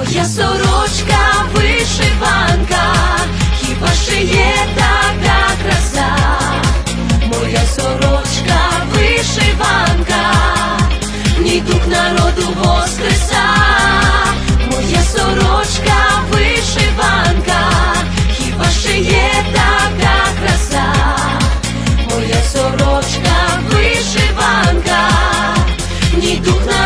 Моя сорочка вишиванка, хіба ще є така краса, моя сорочка вишиванка, в ній дух народу воскреса, моя сорочка вишиванка, хіба ще є така краса, моя сорочка вишиванка, в дух народу.